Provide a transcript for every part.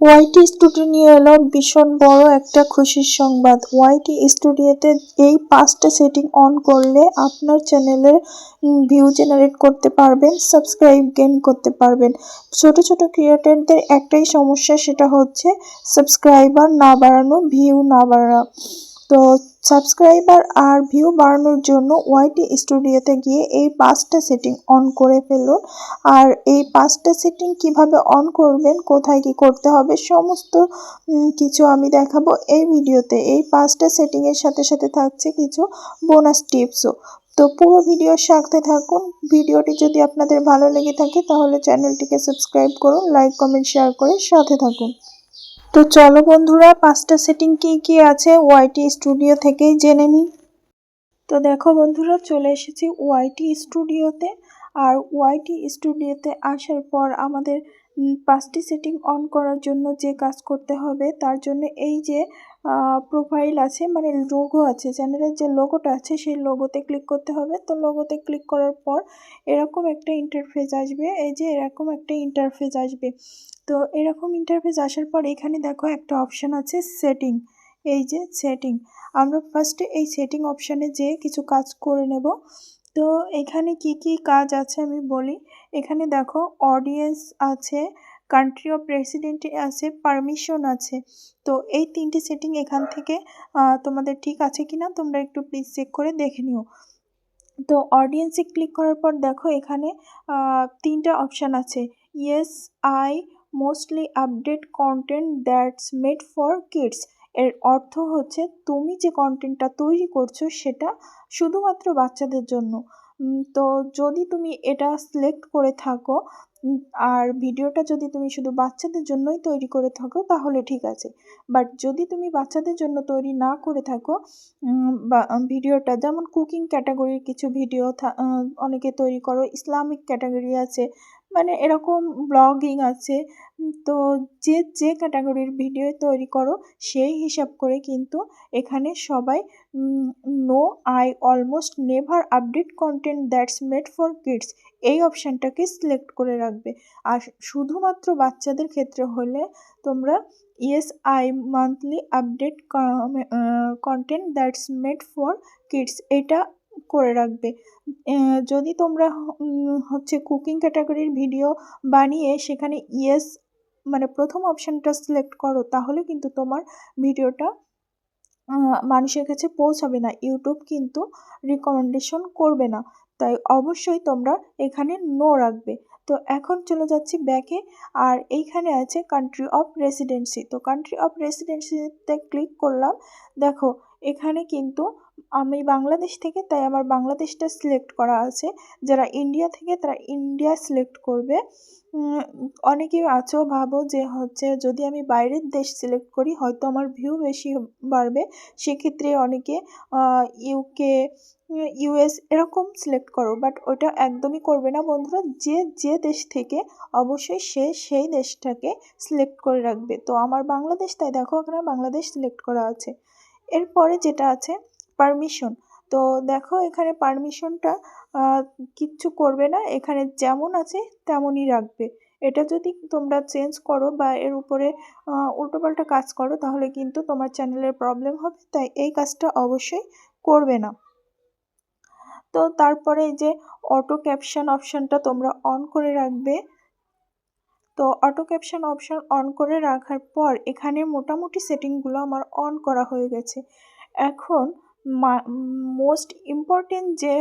YT studio নিয়ে এলো ভীষণ বড় একটা খুশির সংবাদ। ওয়াইটি স্টুডিওতে এই পাঁচটা সেটিং অন করলে আপনার চ্যানেলের ভিউ জেনারেট করতে পারবেন সাবস্ক্রাইব গেন করতে পারবেন। ছোট ছোট ক্রিয়েটরদের একটাই সমস্যা সেটা হচ্ছে সাবস্ক্রাইবার না বাড়ানো ভিউ না বাড়ানো তো সাবস্ক্রাইবার আর ভিউ বাড়ানোর জন্য ওয়াইটি স্টুডিওতে গিয়ে এই পাঁচটা সেটিং অন করে ফেলুন। আর এই পাঁচটা সেটিং কীভাবে অন করবেন, কোথায় কি করতে হবে, সমস্ত কিছু আমি দেখাবো এই ভিডিওতে। এই পাঁচটা সেটিংয়ের সাথে সাথে থাকছে কিছু বোনাস টিপসও তো পুরো ভিডিওর সাথে থাকুন। ভিডিওটি যদি আপনাদের ভালো লেগে থাকে, তাহলে চ্যানেলটিকে সাবস্ক্রাইব করুন লাইক কমেন্ট শেয়ার করে সাথে থাকুন। তো চলো বন্ধুরা, পাঁচটা সেটিং কি কি আছে ওয়াইটি স্টুডিও থেকেই জেনে নিই। তো দেখো বন্ধুরা, চলে এসেছি ওয়াইটি স্টুডিওতে আর ওয়াইটি স্টুডিওতে আসার পর আমাদের পাঁচটি সেটিং অন করার জন্য যে কাজ করতে হবে, তার জন্য এই যে প্রোফাইল আছে মানে লোগো আছে চ্যানেলের যে লোগোটা আছে, সেই লোগোতে ক্লিক করতে হবে। তো লোগোতে ক্লিক করার পর এরকম একটা ইন্টারফেস আসবে, এই যে এরকম একটা ইন্টারফেস আসবে। তো এরকম ইন্টারফেস আসার পর এখানে দেখো একটা অপশান আছে সেটিং এই যে সেটিং আমরা ফার্স্টে এই সেটিং অপশানে যেয়ে কিছু কাজ করে নেব। তো এখানে কি কি কাজ আছে আমি বলি। এখানে দেখো অডিয়েন্স আছে কান্ট্রি অফ রেসিডেন্ট আছে পারমিশন আছে। তো এই তিনটি সেটিং এখান থেকে তোমাদের ঠিক আছে কি না তোমরা একটু প্লিজ চেক করে দেখে নিও। তো অডিয়েন্সে ক্লিক করার পর দেখো এখানে তিনটা অপশান আছে। Yes I mostly update content that's made for kids এর অর্থ হচ্ছে তুমি যে কন্টেন্টটা তৈরি করছ সেটা শুধুমাত্র বাচ্চাদের জন্য। তো যদি তুমি এটা সিলেক্ট করে থাকো, আর ভিডিওটা যদি তুমি শুধু বাচ্চাদের জন্যই তৈরি করে থাকো, তাহলে ঠিক আছে। বাট যদি তুমি বাচ্চাদের জন্য তৈরি না করে থাকো বা ভিডিওটা যেমন কুকিং ক্যাটাগরির কিছু ভিডিও অনেকে তৈরি করো ইসলামিক ক্যাটাগরি আছে মানে এরকম ব্লগিং আছে তো যে যে ক্যাটাগরির ভিডিও তৈরি করো, সেই হিসাব করে কিন্তু এখানে সবাই no I almost never update content that's made for kids এই অপশানটাকে সিলেক্ট করে রাখবে। আর শুধুমাত্র বাচ্চাদের ক্ষেত্রে হলে তোমরা yes I monthly update content that's made for kids এটা করে রাখবে। যদি তোমরা হচ্ছে কুকিং ক্যাটাগরির ভিডিও বানিয়ে সেখানে ইয়েস মানে প্রথম অপশানটা সিলেক্ট করো, তাহলে কিন্তু তোমার ভিডিওটা মানুষের কাছে পৌঁছাবে না। ইউটিউব কিন্তু রিকমেন্ডেশন করবে না। তাই অবশ্যই তোমরা এখানে নো রাখবে। তো এখন চলে যাচ্ছি ব্যাকে আর এইখানে আছে কান্ট্রি অফ রেসিডেন্সি তো কান্ট্রি অফ রেসিডেন্সিতে ক্লিক করলাম। দেখো, এখানে কিন্তু আমি বাংলাদেশ থেকে, তাই আমার বাংলাদেশটা সিলেক্ট করা আছে। যারা ইন্ডিয়া থেকে, তারা ইন্ডিয়া সিলেক্ট করবে। অনেকেই আছো, ভাবো যে হচ্ছে যদি আমি বাইরের দেশ সিলেক্ট করি, হয়তো আমার ভিউ বেশি বাড়বে। সেক্ষেত্রে অনেকে ইউকে ইউএস এরকম সিলেক্ট করো। বাট ওটা একদমই করবে না বন্ধুরা। যে যে দেশ থেকে, অবশ্যই সে সেই দেশটাকে সিলেক্ট করে রাখবে। তো আমার বাংলাদেশ, তাই দেখো এখানে বাংলাদেশ সিলেক্ট করা আছে। এরপরে যেটা আছে পারমিশন তো দেখো এখানে পারমিশনটা কিচ্ছু করবে না। এখানে যেমন আছে তেমনই রাখবে। এটা যদি তোমরা চেঞ্জ করো বা এর উপরে উল্টোপাল্টা কাজ করো, তাহলে কিন্তু তোমার চ্যানেলের প্রবলেম হবে। তাই এই কাজটা অবশ্যই করবে না। তো তারপরে এই যে অটো ক্যাপশন অপশানটা তোমরা অন করে রাখবে। তো অটো ক্যাপশন অপশান অন করে রাখার পর এখানে মোটামুটি সেটিংগুলো আমার অন করা হয়ে গেছে। এখন মোস্ট ইম্পর্টেন্ট যে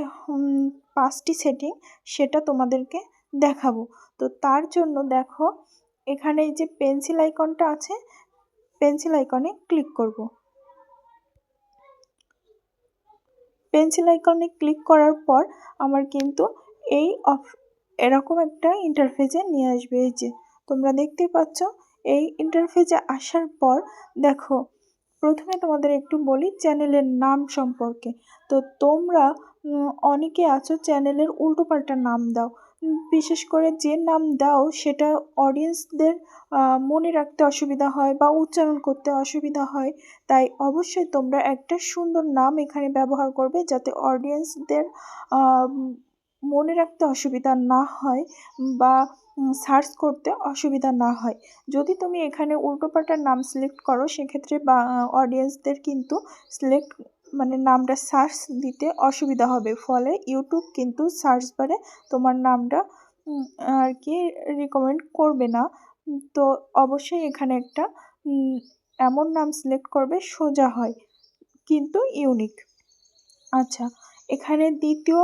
পাঁচটি সেটিং সেটা তোমাদেরকে দেখাবো। তো তার জন্য দেখো, এখানে যে পেন্সিল আইকনটা আছে পেন্সিল আইকনে ক্লিক করব। পেন্সিল আইকনে ক্লিক করার পর আমার কিন্তু এই এরকম একটা ইন্টারফেসে নিয়ে আসবে। এই যে, তোমরা দেখতেই পাচ্ছ, এই ইন্টারফেসে আসার পর দেখো প্রথমে তোমাদের একটু বলি চ্যানেলের নাম সম্পর্কে। তো তোমরা অনেকে আছো চ্যানেলের উল্টোপাল্টা নাম দাও। বিশেষ করে যে নাম দাও, সেটা অডিয়েন্সদের মনে রাখতে অসুবিধা হয় বা উচ্চারণ করতে অসুবিধা হয়। তাই অবশ্যই তোমরা একটা সুন্দর নাম এখানে ব্যবহার করবে যাতে অডিয়েন্সদের মনে রাখতে অসুবিধা না হয় বা সার্চ করতে অসুবিধা না হয়। যদি তুমি এখানে উল্টোপাল্টা নাম সিলেক্ট করো, সেক্ষেত্রে বা অডিয়েন্সদের কিন্তু সিলেক্ট মানে নামটা সার্চ দিতে অসুবিধা হবে। ফলে ইউটিউব কিন্তু সার্চ বারে তোমার নামটা আর কি রিকমেন্ড করবে না। তো অবশ্যই এখানে একটা এমন নাম সিলেক্ট করবে সোজা হয়, কিন্তু ইউনিক আচ্ছা এখানে দ্বিতীয়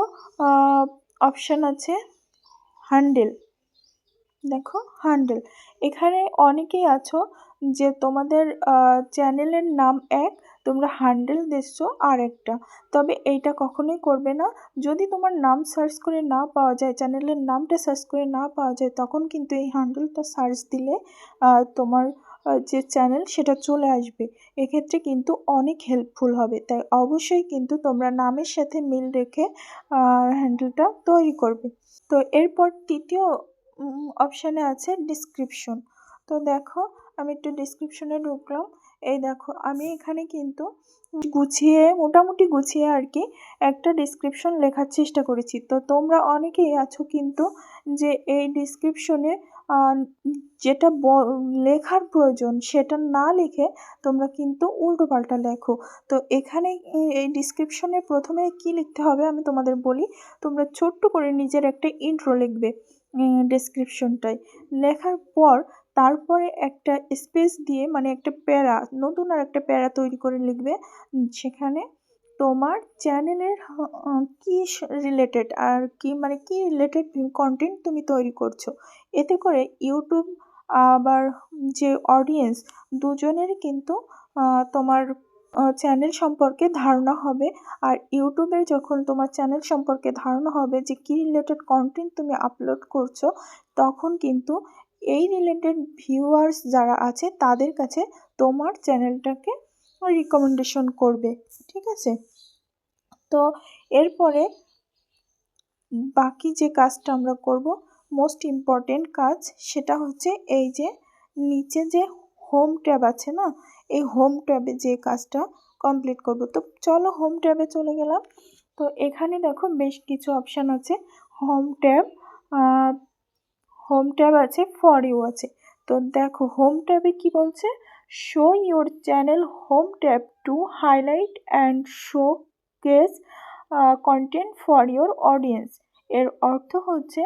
অপশান আছে হ্যান্ডেল দেখো হ্যান্ডেল এখানে অনেকেই আছো যে তোমাদের চ্যানেলের নাম এক, তোমরা হ্যান্ডেল দিচ্ছো আর একটা তবে এইটা কখনোই করবে না। যদি তোমার নাম সার্চ করে না পাওয়া যায় চ্যানেলের নামটা সার্চ করে না পাওয়া যায়, তখন কিন্তু এই হ্যান্ডেলটা সার্চ দিলে তোমার যে চ্যানেল সেটা চলে আসবে। এক্ষেত্রে কিন্তু অনেক হেল্পফুল হবে। তাই অবশ্যই কিন্তু তোমরা নামের সাথে মিল রেখে হ্যান্ডেলটা তৈরি করবে। তো এরপর তৃতীয় অপশানে আছে ডিসক্রিপশন তো দেখো, আমি একটু ডিসক্রিপশনে ঢুকলাম। এই দেখো, আমি এখানে কিন্তু গুছিয়ে, মোটামুটি গুছিয়ে আর কি একটা ডিসক্রিপশন লেখার চেষ্টা করেছি। তো তোমরা অনেকেই আছো কিন্তু যে এই ডিসক্রিপশনে যেটা লেখার প্রয়োজন সেটা না লিখে তোমরা কিন্তু উল্টো পাল্টা লেখো। তো এখানে এই ডিসক্রিপশনে প্রথমে কি লিখতে হবে আমি তোমাদের বলি। তোমরা ছোট্ট করে নিজের একটা ইন্ট্রো লিখবে ডেসক্রিপশনটায় লেখার পর তারপরে একটা স্পেস দিয়ে মানে একটা প্যারা, নতুন আর একটা প্যারা তৈরি করে লিখবে। সেখানে তোমার চ্যানেলের কি রিলেটেড আর কি মানে কি রিলেটেড কন্টেন্ট তুমি তৈরি করছ? এতে করে ইউটিউব আবার যে অডিয়েন্স দুজনেরই কিন্তু তোমার চ্যানেল সম্পর্কে ধারণা হবে। আর ইউটিউবে যখন তোমার চ্যানেল সম্পর্কে ধারণা হবে যে কী রিলেটেড কন্টেন্ট তুমি আপলোড করছ, তখন কিন্তু এই রিলেটেড ভিউয়ার্স যারা আছে তাদের কাছে তোমার চ্যানেলটাকে রিকমেন্ডেশন করবে, ঠিক আছে? তো এরপরে বাকি যে কাজটা আমরা করব মোস্ট ইম্পর্টেন্ট কাজ সেটা হচ্ছে এই যে নিচে যে হোম ট্যাব আছে না, এই হোম ট্যাবে যে কাজটা কমপ্লিট করব। তো চলো হোম ট্যাবে চলে গেলাম। তো এখানে দেখো বেশ কিছু অপশান আছে। হোম ট্যাব হোম ট্যাব আছে ফর ইউ আছে। তো দেখো হোম ট্যাবে কি বলছে? Your channel home tab to highlight and showcase content for your audience এর অর্থ হচ্ছে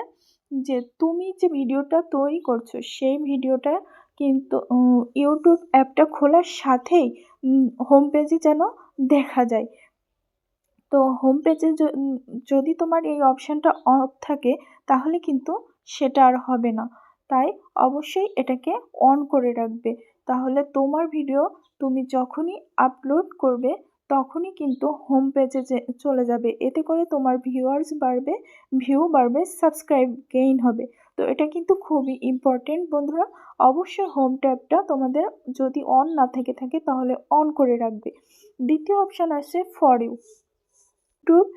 যে তুমি যে ভিডিওটা তৈরি করছ, সেই ভিডিওটা কিন্তু ইউটিউব অ্যাপটা খোলার সাথেই হোম পেজে যেন দেখা যায়। তো হোম পেজে যদি তোমার এই অপশানটা অফ থাকে, তাহলে কিন্তু সেটা আর হবে না। তাই অবশ্যই এটাকে অন করে রাখবে। তাহলে তোমার ভিডিও তুমি যখনই আপলোড করবে, তখনই কিন্তু হোম পেজে চলে যাবে। এতে করে তোমার ভিউয়ার্স বাড়বে ভিউ বাড়বে সাবস্ক্রাইব গেইন হবে। তো এটা কিন্তু খুবই ইম্পর্টেন্ট বন্ধুরা। অবশ্যই হোম ট্যাবটা তোমাদের যদি অন না থেকে থাকে, তাহলে অন করে রাখবে। দ্বিতীয় অপশান আছে for you YouTube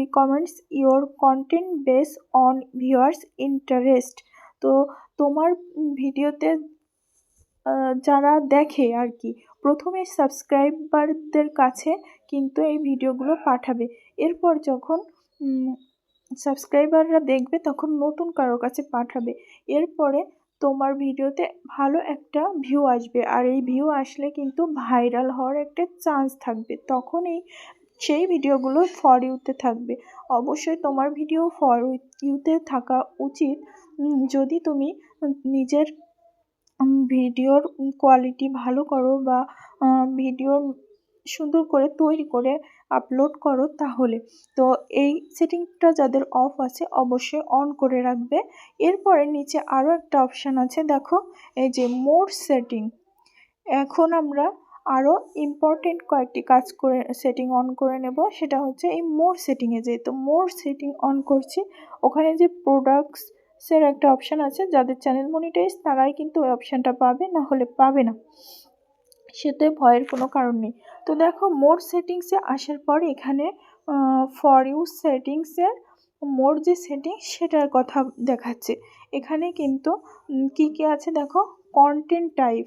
recommends your content base on viewers interest তো তোমার ভিডিওতে যারা দেখে আর কি। প্রথমে সাবস্ক্রাইবারদের কাছে কিন্তু এই ভিডিওগুলো পাঠাবে। এরপর যখন সাবস্ক্রাইবাররা দেখবে তখন নতুন কারোর কাছে পাঠাবে। এরপরে তোমার ভিডিওতে ভালো একটা ভিউ আসবে। আর এই ভিউ আসলে কিন্তু ভাইরাল হওয়ার একটা চান্স থাকবে। তখন এই সেই ভিডিওগুলো ফর ইউতে থাকবে। অবশ্যই তোমার ভিডিও ফর ইউতে থাকা উচিত। যদি তুমি নিজের ভিডিওর কোয়ালিটি ভালো করো বা ভিডিও সুন্দর করে তৈরি করে আপলোড করো তাহলে। তো এই সেটিংটা যাদের অফ আছে অবশ্যই অন করে রাখবে। এরপরে নিচে আরও একটা অপশান আছে, দেখো, এই যে মোর সেটিং এখন আমরা আরও ইম্পর্টেন্ট কয়েকটি কাজ করে সেটিং অন করে নেব, সেটা হচ্ছে এই মোর সেটিংয়ে যে তো মোর সেটিং অন করছি, ওখানে যে প্রোডাক্টসের একটা অপশান আছে, যাদের চ্যানেল মনিটাইজ তারাই কিন্তু ওই অপশানটা পাবে, না হলে পাবে না। সেতে ভয়ের কোনো কারণ নেই। তো দেখো মোর সেটিংসে আসার পর এখানে ফর ইউ সেটিংসের মোর যে সেটিং সেটার কথা দেখাচ্ছে। এখানে কিন্তু কি কি আছে দেখো? কন্টেন্ট টাইপ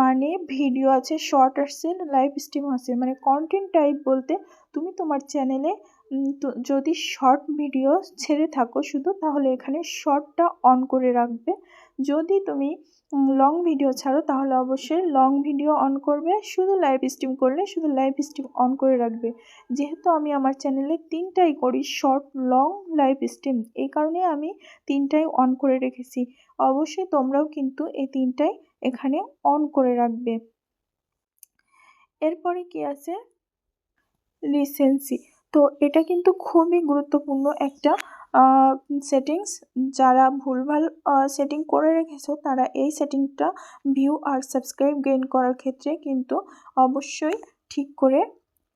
মানে ভিডিও আছে শর্ট আসছে লাইভ স্ট্রিম আছে। মানে কন্টেন্ট টাইপ বলতে তুমি তোমার চ্যানেলে তো যদি শর্ট ভিডিও ছেড়ে থাকো শুধু, তাহলে এখানে শর্টটা অন করে রাখবে। যদি তুমি লং ভিডিও ছাড়ো, তাহলে অবশ্যই লং ভিডিও অন করবে। শুধু লাইভ স্ট্রিম করলে শুধু লাইভ স্ট্রিম অন করে রাখবে। যেহেতু আমি আমার চ্যানেলে তিনটাই করি শর্ট লং লাইভ স্ট্রিম এই কারণে আমি তিনটাই অন করে রেখেছি। অবশ্যই তোমরাও কিন্তু এই তিনটাই এখানে অন করে রাখবে। এরপরে কি আছে? রিসেন্সি তো এটা কিন্তু খুবই গুরুত্বপূর্ণ একটা সেটিংস যারা ভুলভাল সেটিং করে রেখেছো, তারা এই সেটিংটা ভিউ আর সাবস্ক্রাইব গেইন করার ক্ষেত্রে কিন্তু অবশ্যই ঠিক করে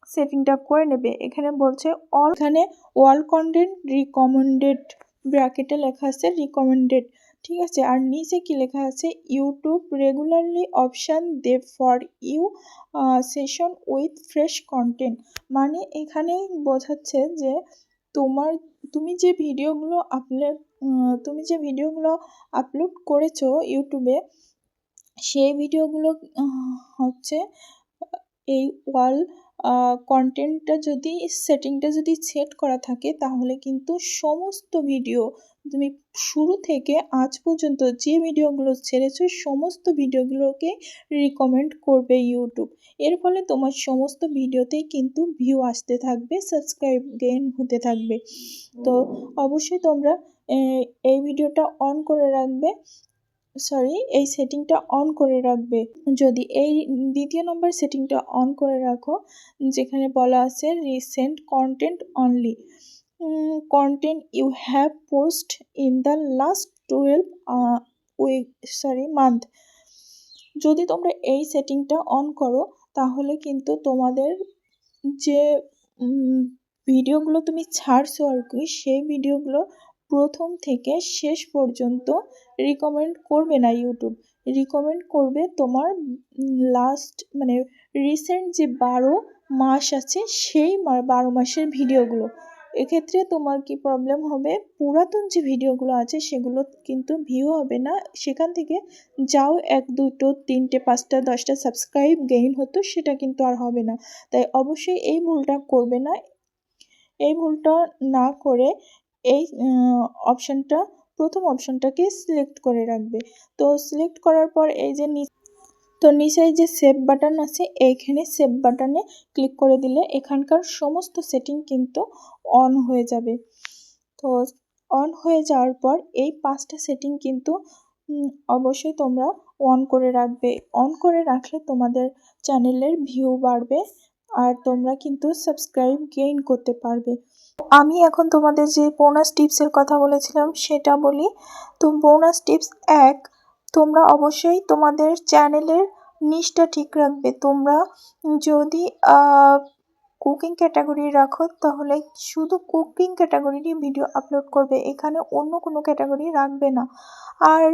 সেটিংটা করে নেবে। এখানে বলছে অল এখানে ওয়াল কন্টেন্ট রিকমেন্ডেড ব্র্যাকেটে লেখা আছে রিকমেন্ডেড ঠিক আছে? আর নিচে কি লেখা আছে? YouTube regularly option they for you session with fresh content মানে এখানে বোঝাচ্ছে যে তোমার, তুমি যে ভিডিওগুলো আপলোড তুমি যে ভিডিওগুলো আপলোড করেছ ইউটিউবে সেই ভিডিওগুলো হচ্ছে, এই ওয়াল কন্টেন্টটা যদি সেটিংটা যদি সেট করা থাকে, তাহলে কিন্তু সমস্ত ভিডিও তুমি শুরু থেকে আজ পর্যন্ত যে ভিডিওগুলো ছেড়েছো, সমস্ত ভিডিওগুলোকে রিকমেন্ড করবে ইউটিউব এর ফলে তোমার সমস্ত ভিডিওতেই কিন্তু ভিউ আসতে থাকবে সাবস্ক্রাইব গেইন হতে থাকবে। তো অবশ্যই তোমরা এই ভিডিওটা অন করে রাখবে সরি এই সেটিংটা অন করে রাখবে। যদি এই দ্বিতীয় নম্বর সেটিংটা অন করে রাখো, যেখানে বলা আছে recent content only content you have post in the last twelve week sorry month যদি তোমরা এই সেটিংটা অন করো, তাহলে কিন্তু তোমাদের যে ভিডিওগুলো তুমি ছাড়ছো আর কি, সেই ভিডিওগুলো প্রথম থেকে শেষ পর্যন্ত রিকমেন্ড করবে না ইউটিউব রিকমেন্ড করবে তোমার লাস্ট মানে রিসেন্ট যে বারো মাস আছে, সেই বারো মাসের ভিডিওগুলো এক্ষেত্রে তোমার কি প্রবলেম হবে? পুরাতন যে ভিডিওগুলো আছে, সেগুলো কিন্তু ভিউ হবে না। সেখান থেকে যাও, এক, দুটো, তিনটে, পাঁচটা, দশটা সাবস্ক্রাইব গেইন হতো, সেটা কিন্তু আর হবে না। তাই অবশ্যই এই ভুলটা করবে না। এই ভুলটা না করে এই অপশানটা প্রথম অপশানটাকে সিলেক্ট করে রাখবে। তো সিলেক্ট করার পর এই যে তো নিচে যে সেভ বাটন আছে, এইখানে সেভ বাটনে ক্লিক করে দিলে এখানকার সমস্ত সেটিং কিন্তু অন হয়ে যাবে। তো অন হয়ে যাওয়ার পর এই পাঁচটা সেটিং কিন্তু অবশ্যই তোমরা অন করে রাখবে। অন করে রাখলে তোমাদের চ্যানেলের ভিউ বাড়বে আর তোমরা কিন্তু সাবস্ক্রাইব গেইন করতে পারবে। আমি এখন তোমাদের যে বোনাস টিপসের কথা বলেছিলাম, সেটা বলি। তো বোনাস টিপস এক তোমরা অবশ্যই তোমাদের চ্যানেলের নিচটা ঠিক রাখবে। তোমরা যদি কুকিং ক্যাটাগরি রাখো, তাহলে শুধু কুকিং ক্যাটাগরিরই ভিডিও আপলোড করবে। এখানে অন্য কোনো ক্যাটাগরি রাখবে না। আর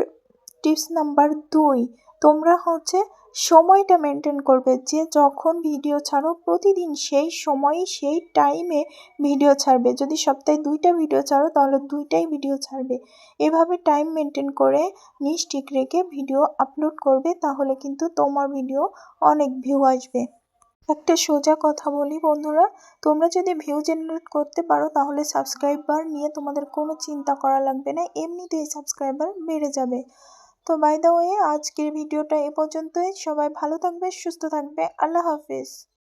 টিপস নাম্বার দুই, তোমরা হচ্ছে সময়টা মেনটেন করবে যে যখন ভিডিও ছাড়ো প্রতিদিন সেই সময়ই সেই টাইমে ভিডিও ছাড়বে। যদি সপ্তাহে দুইটা ভিডিও ছাড়ো তাহলে দুইটাই ভিডিও ছাড়বে। এভাবে টাইম মেনটেন করে নিজ ঠিক রেখে ভিডিও আপলোড করবে তাহলে কিন্তু তোমার ভিডিও অনেক ভিউ আসবে। একটা সোজা কথা বলি বন্ধুরা, তোমরা যদি ভিউ জেনারেট করতে পারো তাহলে সাবস্ক্রাইবার নিয়ে তোমাদের কোনো চিন্তা করা লাগবে না, এমনিতেই সাবস্ক্রাইবার বেড়ে যাবে। তো বাই ওয়ে আজকের ভিডিওটা এ পর্যন্তই। সবাই ভালো থাকবে সুস্থ থাকবে। আল্লাহ হাফিজ।